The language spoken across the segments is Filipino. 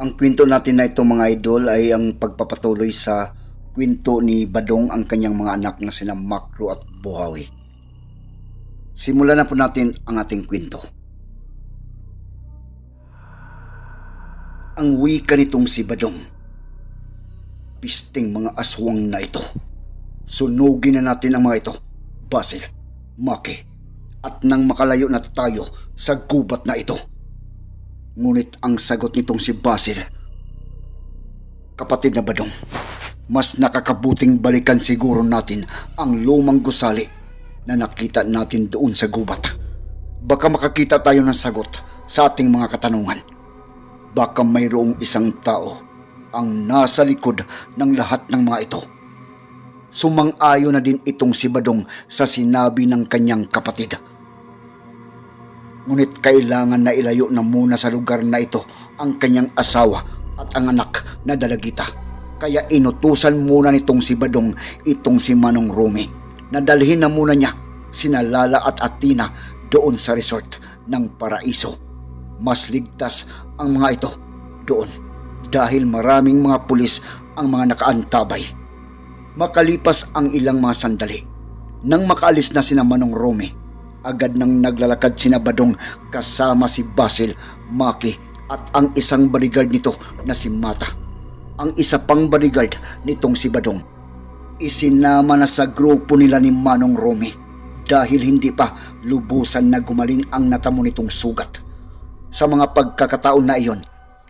Ang kwento natin na ito mga idol ay ang pagpapatuloy sa kwento ni Badong ang kanyang mga anak na sina Makro at Buhawi. Simulan na po natin ang ating kwento. Ang wika nitong si Badong. Pisting mga aswang na ito. Sunugin na natin ang mga ito. Basil, Maki, at nang makalayo na tayo sa gubat na ito. Ngunit ang sagot nitong si Basil, Kapatid na Badong, mas nakakabuting balikan siguro natin ang lumang gusali na nakita natin doon sa gubat. Baka makakita tayo ng sagot sa ating mga katanungan. Baka mayroong isang tao ang nasa likod ng lahat ng mga ito. Sumang-ayo na din itong si Badong sa sinabi ng kanyang kapatid. Ngunit kailangan na ilayo na muna sa lugar na ito ang kanyang asawa at ang anak na dalagita. Kaya inutusan muna nitong si Badong itong si Manong Rumi na dalhin na muna niya sina Lala at Atina doon sa resort ng Paraiso. Mas ligtas ang mga ito doon dahil maraming mga pulis ang mga nakaantabay. Makalipas ang ilang mga sandali, nang makaalis na sina Manong Rome, agad nang naglalakad sina Badong kasama si Basil, Maki at ang isang bodyguard nito na si Mata. Ang isa pang bodyguard nitong si Badong. Isinama na sa grupo nila ni Manong Rome dahil hindi pa lubusan na gumaling ang natamo nitong sugat. Sa mga pagkakataon na iyon,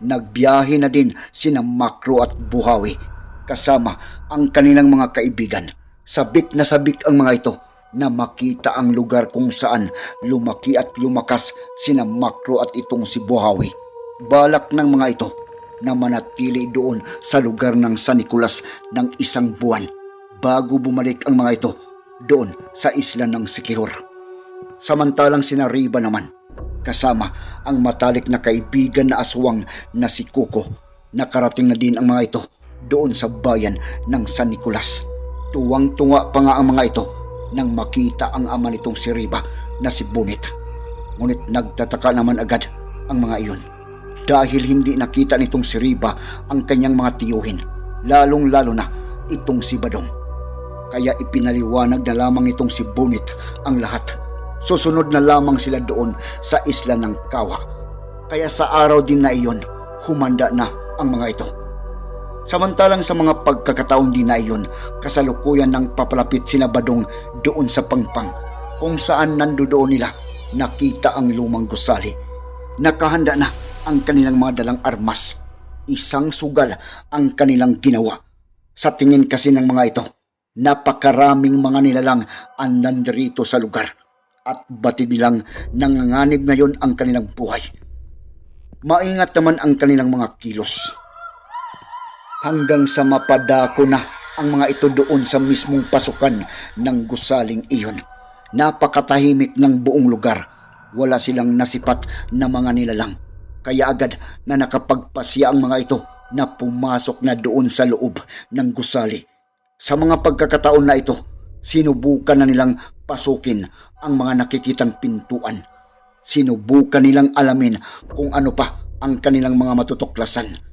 nagbiyahe na din sina Makro at Buhawi kasama ang kanilang mga kaibigan. Sabik na sabik ang mga ito na makita ang lugar kung saan lumaki at lumakas sina Makro at itong si Buhawi. Balak ng mga ito na manatili doon sa lugar ng San Nicolas ng isang buwan bago bumalik ang mga ito doon sa isla ng Sikihor. Samantalang sina Riba naman, kasama ang matalik na kaibigan na aswang na si Kuko. Nakarating na din ang mga ito doon sa bayan ng San Nicolas. Tuwang-tunga pa nga ang mga ito nang makita ang ama nitong si Riba na si Bunit. Ngunit nagtataka naman agad ang mga iyon dahil hindi nakita nitong si Riba ang kanyang mga tiyuhin, lalong-lalo na itong si Badong. Kaya ipinaliwanag na lamang itong si Bunit ang lahat. Susunod na lamang sila doon sa isla ng Kawa. Kaya sa araw din na iyon, humanda na ang mga ito. Samantalang sa mga pagkakataon din na iyon, kasalukuyan ng papalapit sina Badong doon sa pangpang kung saan nandoon nila nakita ang lumang gusali. Nakahanda na ang kanilang mga dalang armas. Isang sugal ang kanilang ginawa. Sa tingin kasi ng mga ito, napakaraming mga nilalang ang nandirito sa lugar at batid nilang nanganganib ngayon ang kanilang buhay. Maingat naman ang kanilang mga kilos hanggang sa mapadako na ang mga ito doon sa mismong pasukan ng gusaling iyon. Napakatahimik ng buong lugar. Wala silang nasipat na mga nilalang. Kaya agad na nakapagpasya ang mga ito na pumasok na doon sa loob ng gusali. Sa mga pagkakataon na ito, sinubukan na nilang pasukin ang mga nakikitang pintuan. Sinubukan nilang alamin kung ano pa ang kanilang mga matutuklasan.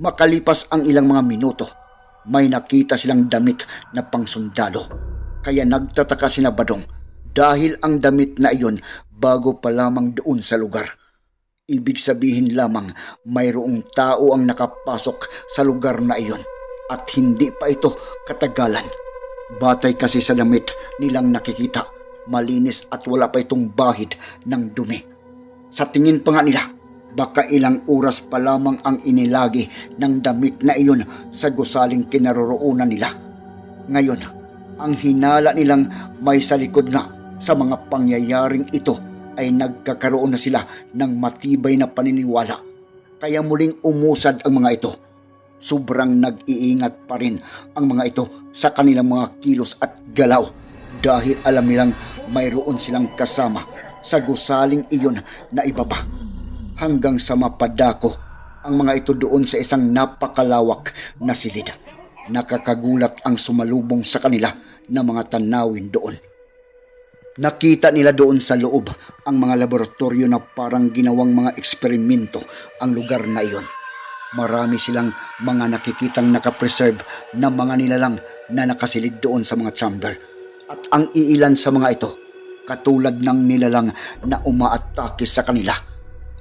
Makalipas ang ilang mga minuto, may nakita silang damit na pangsundalo. Kaya nagtataka sina Badong dahil ang damit na iyon bago pa lamang doon sa lugar. Ibig sabihin lamang mayroong tao ang nakapasok sa lugar na iyon at hindi pa ito katagalan. Batay kasi sa damit nilang nakikita, malinis at wala pa itong bahid ng dumi. Sa tingin pa nga nila, baka ilang oras pa lamang ang inilagi ng damit na iyon sa gusaling kinaroroonan nila. Ngayon, ang hinala nilang may sa likod nga sa mga pangyayaring ito ay nagkakaroon na sila ng matibay na paniniwala. Kaya muling umusad ang mga ito. Sobrang nag-iingat pa rin ang mga ito sa kanilang mga kilos at galaw dahil alam nilang mayroon silang kasama sa gusaling iyon na ibaba. Hanggang sa mapadako ang mga ito doon sa isang napakalawak na silid. Nakakagulat ang sumalubong sa kanila na mga tanawin doon. Nakita nila doon sa loob ang mga laboratorio na parang ginawang mga eksperimento ang lugar na iyon. Marami silang mga nakikitang nakapreserve na mga nilalang na nakasilid doon sa mga chamber. At ang iilan sa mga ito, katulad ng nilalang na umaatake sa kanila.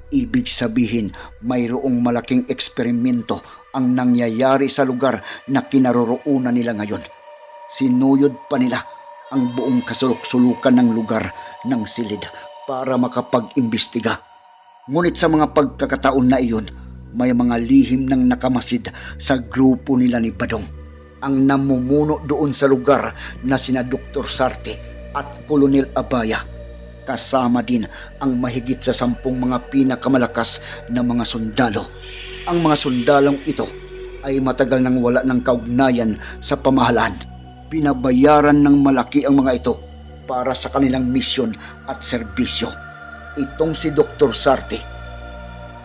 Ibig sabihin, mayroong malaking eksperimento ang nangyayari sa lugar na kinaroroonan nila ngayon. Sinuyod pa nila ang buong kasulok-sulukan ng lugar ng silid para makapag-imbestiga. Ngunit sa mga pagkakataon na iyon, may mga lihim ng nakamasid sa grupo nila ni Badong. Ang namumuno doon sa lugar na sina Dr. Sarte at Colonel Abaya. Kasama din ang mahigit sa sampung mga pinakamalakas na mga sundalo. Ang mga sundalong ito ay matagal nang wala ng kaugnayan sa pamahalaan. Binabayaran ng malaki ang mga ito para sa kanilang misyon at serbisyo. Itong si Dr. Sarte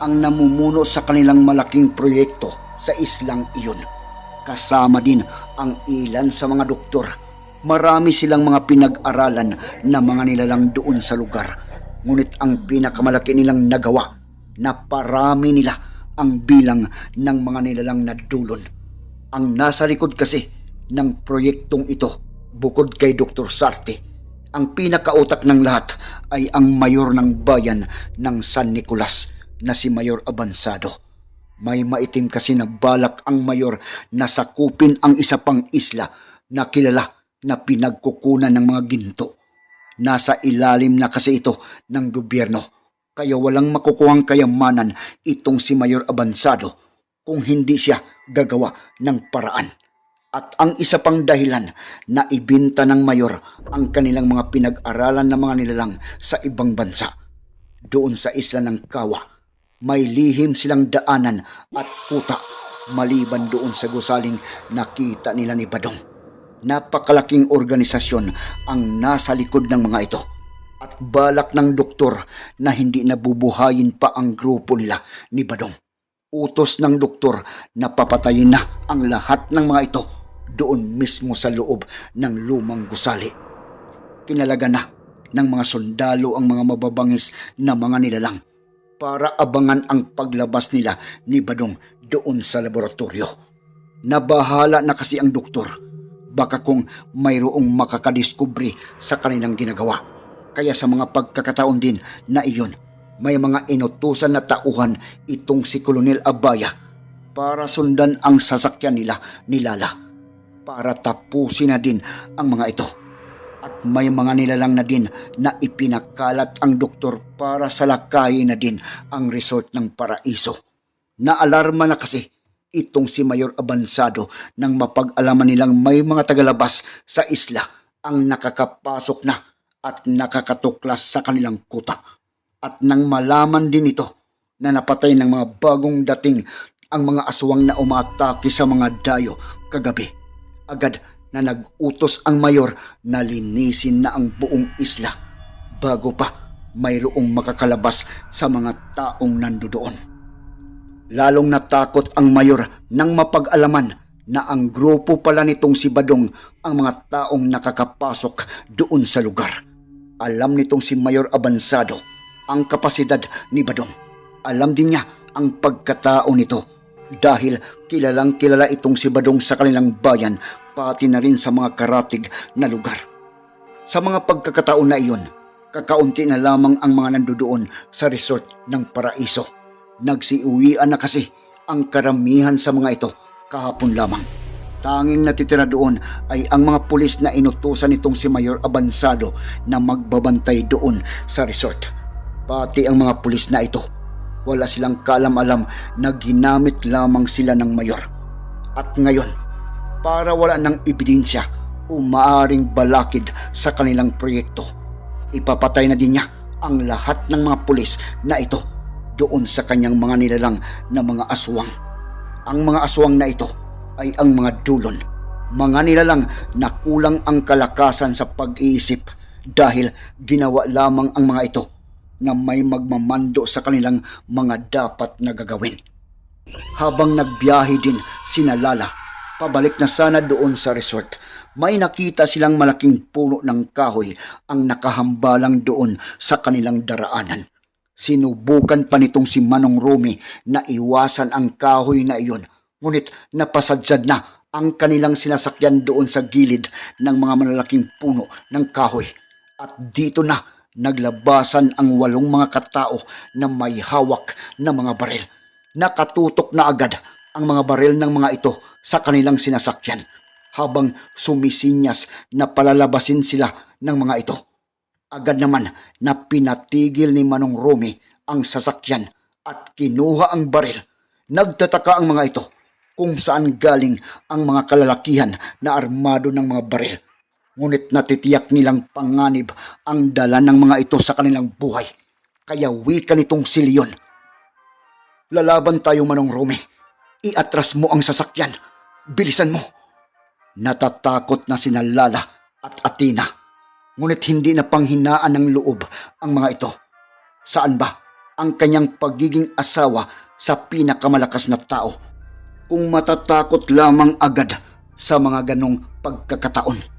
ang namumuno sa kanilang malaking proyekto sa islang iyon. Kasama din ang ilan sa mga doktor. Marami silang mga pinag-aralan na mga nilalang doon sa lugar. Ngunit ang pinakamalaki nilang nagawa na parami nila ang bilang ng mga nilalang nadulon. Ang nasa likod kasi ng proyektong ito, bukod kay Dr. Sarte, ang pinakautak ng lahat ay ang mayor ng bayan ng San Nicolas na si Mayor Abansado. May maitim kasi na balak ang mayor na sakupin ang isa pang isla na kilala na pinagkukunan ng mga ginto. Nasa ilalim na kasi ito ng gobyerno kaya walang makukuhang kayamanan itong si Mayor Abansado kung hindi siya gagawa ng paraan. At ang isa pang dahilan na ibinta ng mayor ang kanilang mga pinag-aralan na mga nilalang sa ibang bansa. Doon sa isla ng Kawa, may lihim silang daanan at kuta maliban doon sa gusaling nakita nila ni Badong. Napakalaking organisasyon ang nasa likod ng mga ito at balak ng doktor na hindi nabubuhayin pa ang grupo nila ni Badong. Utos ng doktor na papatayin na ang lahat ng mga ito doon mismo sa loob ng lumang gusali. Kinalaga na ng mga sundalo ang mga mababangis na mga nilalang para abangan ang paglabas nila ni Badong doon sa laboratorio. Nabahala na kasi ang doktor. Baka kung mayroong makakadiskubre sa kanilang ginagawa. Kaya sa mga pagkakataon din na iyon, may mga inutusan na tauhan itong si Colonel Abaya para sundan ang sasakyan nila ni Lala para tapusin na din ang mga ito. At may mga nilalang na din na ipinakalat ang doktor para salakayin na din ang resort ng paraiso. Naalarma na kasi itong si Mayor Abansado nang mapag-alaman nilang may mga tagalabas sa isla ang nakakapasok na at nakakatuklas sa kanilang kuta. At nang malaman din ito na napatay ng mga bagong dating ang mga aswang na umatake sa mga dayo kagabi agad na nag-utos ang mayor na linisin na ang buong isla bago pa mayroong makakalabas sa mga taong nandoon. Lalong natakot ang mayor nang mapag-alaman na ang grupo pala nitong si Badong ang mga taong nakakapasok doon sa lugar. Alam nitong si Mayor Abansado ang kapasidad ni Badong. Alam din niya ang pagkatao nito dahil kilalang kilala itong si Badong sa kanilang bayan pati na rin sa mga karatig na lugar. Sa mga pagkakataon na iyon, kakaunti na lamang ang mga nandoon sa resort ng Paraiso. Nagsiuwian na kasi ang karamihan sa mga ito kahapon lamang. Tanging natitira doon ay ang mga pulis na inutusan nitong si Mayor Abansado na magbabantay doon sa resort. Pati ang mga pulis na ito wala silang kalam-alam na ginamit lamang sila ng mayor. At ngayon, para wala ng ebidensya o maaring balakid sa kanilang proyekto, ipapatay na din niya ang lahat ng mga pulis na ito doon sa kanyang mga nilalang na mga aswang. Ang mga aswang na ito ay ang mga dulon. Mga nilalang na kulang ang kalakasan sa pag-iisip dahil ginawa lamang ang mga ito na may magmamando sa kanilang mga dapat na gagawin. Habang nagbiyahe din sina Lala, pabalik na sana doon sa resort, may nakita silang malaking puno ng kahoy ang nakahambalang doon sa kanilang daraanan. Sinubukan pa nitong si Manong Rumi na iwasan ang kahoy na iyon, ngunit napasadsad na ang kanilang sinasakyan doon sa gilid ng mga malalaking puno ng kahoy. At dito na naglabasan ang walong mga katao na may hawak na mga baril. Nakatutok na agad ang mga baril ng mga ito sa kanilang sinasakyan habang sumisinyas na palalabasin sila ng mga ito. Agad naman na pinatigil ni Manong Romy ang sasakyan at kinuha ang baril. Nagtataka ang mga ito kung saan galing ang mga kalalakihan na armado ng mga baril. Ngunit natitiyak nilang panganib ang dala ng mga ito sa kanilang buhay. Kaya wika nitong si Leon. Lalaban tayo manong Rome. Iatras mo ang sasakyan. Bilisan mo. Natatakot na sina Lala at Atina. Ngunit hindi na panghinaan ng loob ang mga ito. Saan ba ang kanyang pagiging asawa sa pinakamalakas na tao? Kung matatakot lamang agad sa mga ganong pagkakataon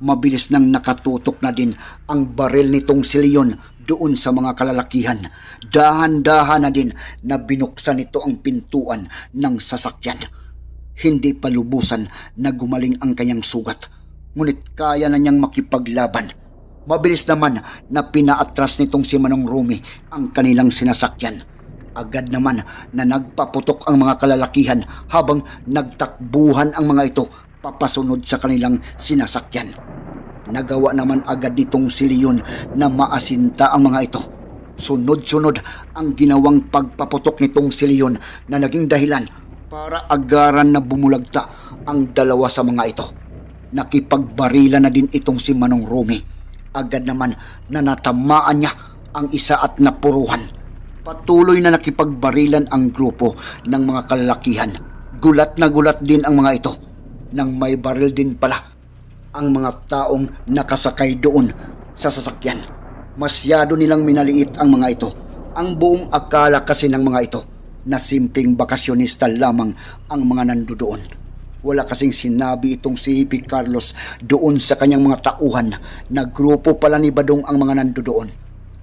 mabilis nang nakatutok na din ang baril nitong si Leon doon sa mga kalalakihan. Dahan-dahan na din na binuksan nito ang pintuan ng sasakyan. Hindi pa lubusan na gumaling ang kanyang sugat, ngunit kaya na niyang makipaglaban. Mabilis naman na pinaatras nitong si Manong Rumi ang kanilang sinasakyan. Agad naman na nagpaputok ang mga kalalakihan habang nagtakbuhan ang mga ito papasunod sa kanilang sinasakyan. Nagawa naman agad nitong si Leon na maasinta ang mga ito. Sunod-sunod ang ginawang pagpaputok nitong si Leon na naging dahilan para agaran na bumulagta ang dalawa sa mga ito. Nakipagbarila na din itong si Manong Rumi. Agad naman na natamaan niya ang isa at napuruhan. Patuloy na nakipagbarilan ang grupo ng mga kalalakihan. Gulat na gulat din ang mga ito nang may baril din pala ang mga taong nakasakay doon sa sasakyan. Masyado nilang minaliit ang mga ito. Ang buong akala kasi ng mga ito na simpleng bakasyonista lamang ang mga nandoon. Wala kasing sinabi itong si Hippie Carlos doon sa kanyang mga tauhan na grupo pala ni Badong ang mga nandoon.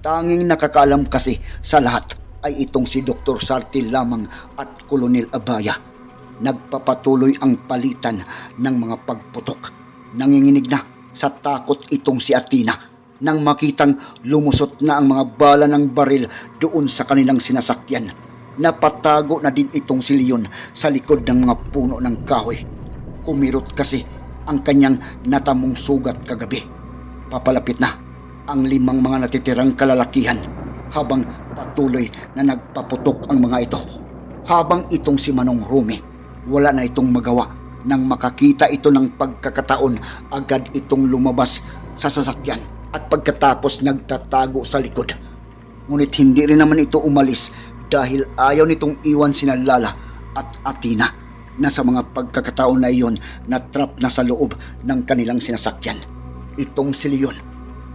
Tanging nakakaalam kasi sa lahat ay itong si Dr. Sarti lamang at Colonel Abaya nagpapatuloy ang palitan ng mga pagputok. Nanginginig na sa takot itong si Atina nang makitang lumusot na ang mga bala ng baril doon sa kanilang sinasakyan. Napatago na din itong si Leon sa likod ng mga puno ng kahoy. Kumirot kasi ang kanyang natamong sugat kagabi. Papalapit na ang limang mga natitirang kalalakihan habang patuloy na nagpaputok ang mga ito. Habang itong si Manong Rumi wala na itong magawa. Nang makakita ito ng pagkakataon, agad itong lumabas sa sasakyan at pagkatapos nagtatago sa likod. Ngunit hindi rin naman ito umalis dahil ayaw nitong iwan sina Lala at Atina na sa mga pagkakataon na iyon na trap na sa loob ng kanilang sinasakyan. Itong si Leon,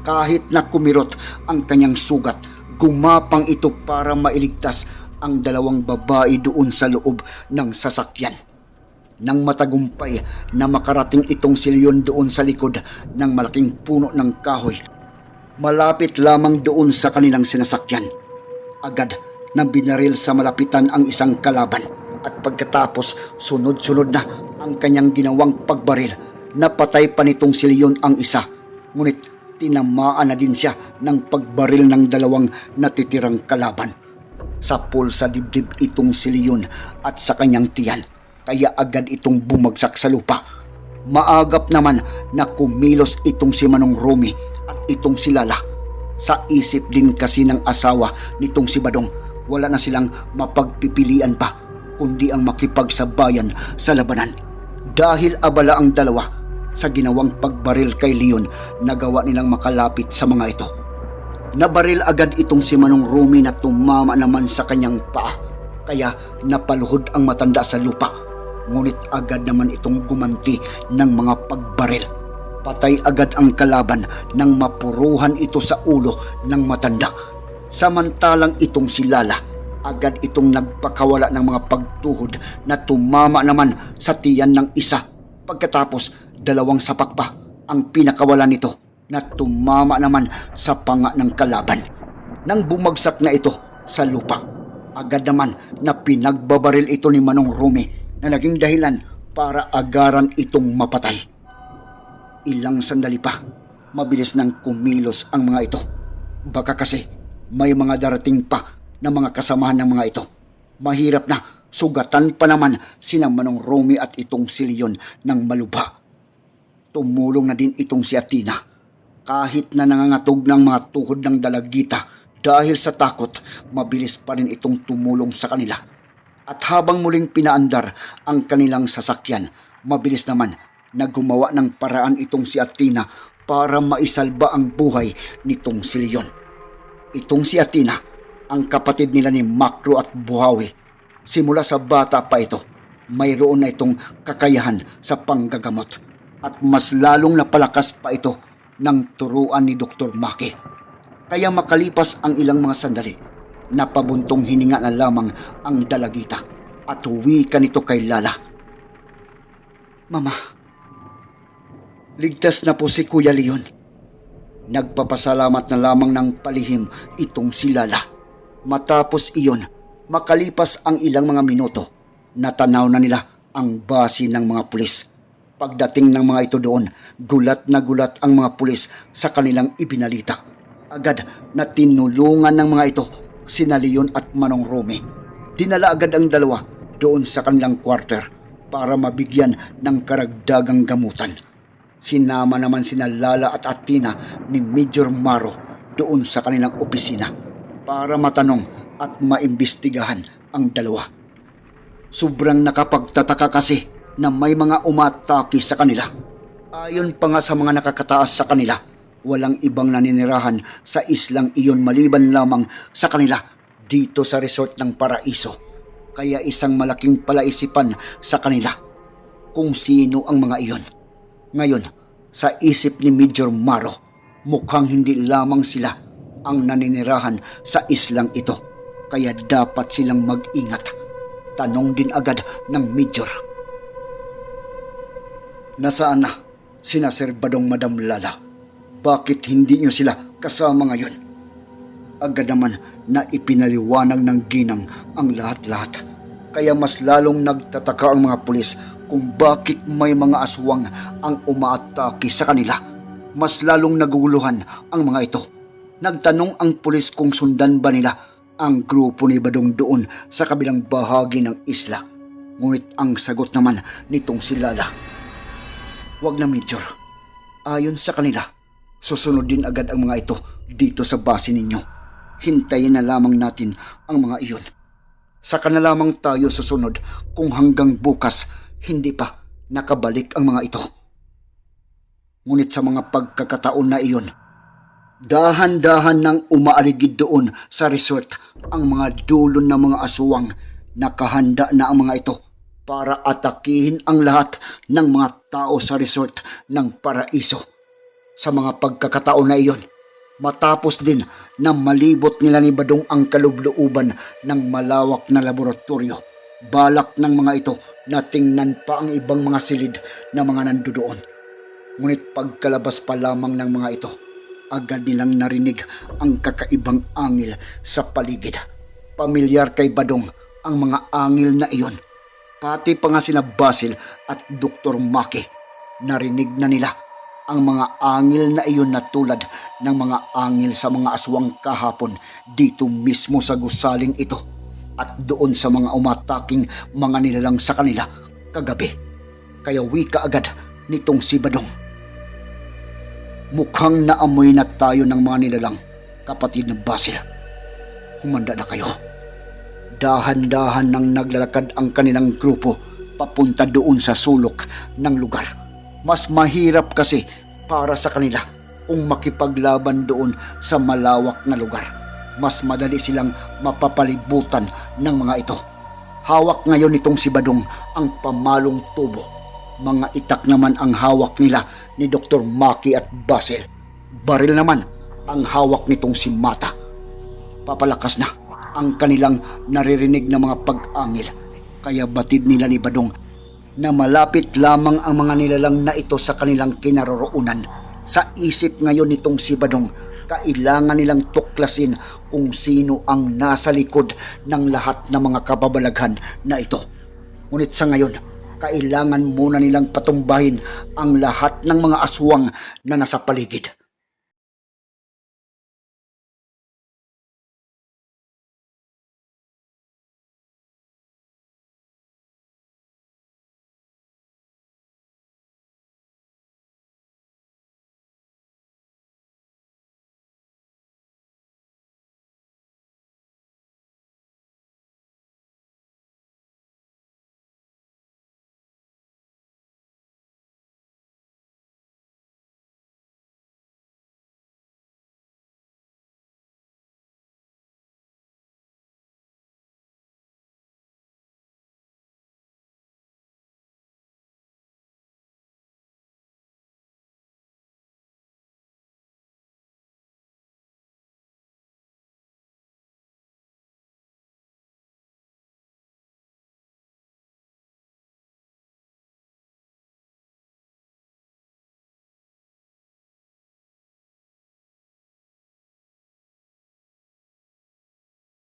kahit na kumirot ang kanyang sugat, gumapang ito para mailigtas ang dalawang babae doon sa loob ng sasakyan. Nang matagumpay na makarating itong si Leon doon sa likod ng malaking puno ng kahoy, malapit lamang doon sa kanilang sinasakyan. Agad na binaril sa malapitan ang isang kalaban at pagkatapos sunod-sunod na ang kanyang ginawang pagbaril. Napatay pa nitong si Leon ang isa, ngunit tinamaan na din siya ng pagbaril ng dalawang natitirang kalaban. Sa sa dibdib itong si Leon at sa kanyang tiyan, kaya agad itong bumagsak sa lupa. Maagap naman na kumilos itong si Manong Romy at itong si Lala. Sa isip din kasi ng asawa nitong si Badong, wala na silang mapagpipilian pa kundi ang makipagsabayan sa labanan. Dahil abala ang dalawa sa ginawang pagbaril kay Leon, nagawa nilang makalapit sa mga ito. Nabaril agad itong si Manong Rumi na tumama naman sa kanyang paa. Kaya napaluhod ang matanda sa lupa. Ngunit agad naman itong gumanti ng mga pagbaril. Patay agad ang kalaban nang mapuruhan ito sa ulo ng matanda. Samantalang itong si Lala, agad itong nagpakawala ng mga pagtuhod na tumama naman sa tiyan ng isa. Pagkatapos, dalawang sapak pa ang pinakawala nito na tumama naman sa panga ng kalaban. Nang bumagsak na ito sa lupa, agad naman na pinagbabaril ito ni Manong Rumi na naging dahilan para agaran itong mapatay. Ilang sandali pa, mabilis nang kumilos ang mga ito. Baka kasi may mga darating pa na mga kasamahan ng mga ito. Mahirap na sugatan pa naman sina Manong Romy at itong si Leon ng malubha. Tumulong na din itong si Atina. Kahit na nangangatog ng mga tuhod ng dalagita dahil sa takot, mabilis pa rin itong tumulong sa kanila. At habang muling pinaandar ang kanilang sasakyan, mabilis naman na gumawa ng paraan itong si Atina para maisalba ang buhay nitong si Leon. Itong si Atina, ang kapatid nila ni Makro at Buhawi. Simula sa bata pa ito, mayroon na itong kakayahan sa panggagamot at mas lalong napalakas pa ito ng turuan ni Dr. Maki. Kaya makalipas ang ilang mga sandali, napabuntong hininga na lamang ang dalagita at huwi ka nito kay Lala. Mama, ligtas na po si Kuya Leon. Nagpapasalamat na lamang ng palihim itong si Lala. Matapos iyon, makalipas ang ilang mga minuto, natanaw na nila ang basi ng mga pulis. Pagdating ng mga ito doon, gulat na gulat ang mga pulis sa kanilang ibinalita. Agad na tinulungan ng mga ito sina Leon at Manong Rome. Dinala agad ang dalawa doon sa kanilang quarter para mabigyan ng karagdagang gamutan. Sinama naman sina Lala at Atina ni Major Maro doon sa kanilang opisina para matanong at maimbestigahan ang dalawa. Sobrang nakapagtataka kasi na may mga umatake sa kanila. Ayon pa nga sa mga nakakataas sa kanila, walang ibang naninirahan sa islang iyon maliban lamang sa kanila dito sa resort ng Paraiso. Kaya isang malaking palaisipan sa kanila kung sino ang mga iyon. Ngayon, sa isip ni Major Maro, mukhang hindi lamang sila ang naninirahan sa islang ito. Kaya dapat silang mag-ingat. Tanong din agad ng Major. Nasaan na sina Sir Badong Madam Lala? Bakit hindi niyo sila kasama ngayon? Agad naman na ipinaliwanag ng ginang ang lahat-lahat. Kaya mas lalong nagtataka ang mga pulis kung bakit may mga aswang ang umaatake sa kanila. Mas lalong naguguluhan ang mga ito. Nagtanong ang pulis kung sundan ba nila ang grupo ni Badong doon sa kabilang bahagi ng isla. Ngunit ang sagot naman nitong si Lala. Wag na Major. Ayon sa kanila, susunod din agad ang mga ito dito sa base ninyo. Hintayin na lamang natin ang mga iyon. Saka na lamang tayo susunod kung hanggang bukas hindi pa nakabalik ang mga ito. Ngunit sa mga pagkakataon na iyon, dahan-dahan nang umaaligid doon sa resort ang mga dulon ng mga aswang. Nakahanda na ang mga ito para atakihin ang lahat ng mga tao sa resort ng paraiso. Sa mga pagkakataon na iyon, matapos din na malibot nila ni Badong ang kalublooban ng malawak na laboratorio, balak ng mga ito na tingnan pa ang ibang mga silid na mga nandoon. Ngunit pagkalabas pa lamang ng mga ito, agad nilang narinig ang kakaibang angil sa paligid. Pamilyar kay Badong ang mga angil na iyon Pati pa nga sina Basil at Dr. Maki. Narinig na nila ang mga angil na iyon na tulad ng mga angil sa mga aswang kahapon dito mismo sa gusaling ito at doon sa mga umataking mga nilalang sa kanila kagabi. Kaya wika agad nitong si Badong. Mukhang naamoy na tayo ng mga nilalang, kapatid ng Basil. Humanda na kayo. Dahan-dahan nang naglalakad ang kanilang grupo papunta doon sa sulok ng lugar. Mas mahirap kasi para sa kanila kung makipaglaban doon sa malawak na lugar. Mas madali silang mapapalibutan ng mga ito. Hawak ngayon nitong si Badong ang pamalong tubo. Mga itak naman ang hawak nila ni Dr. Maki at Basil. Baril naman ang hawak nitong si Mata. Papalakas na ang kanilang naririnig na mga pag-angil. Kaya batid nila ni Badong na malapit lamang ang mga nilalang na ito sa kanilang kinaroroonan. Sa isip ngayon nitong si Badong, kailangan nilang tuklasin kung sino ang nasa likod ng lahat ng mga kababalaghan na ito. Ngunit sa ngayon, kailangan muna nilang patumbahin ang lahat ng mga aswang na nasa paligid.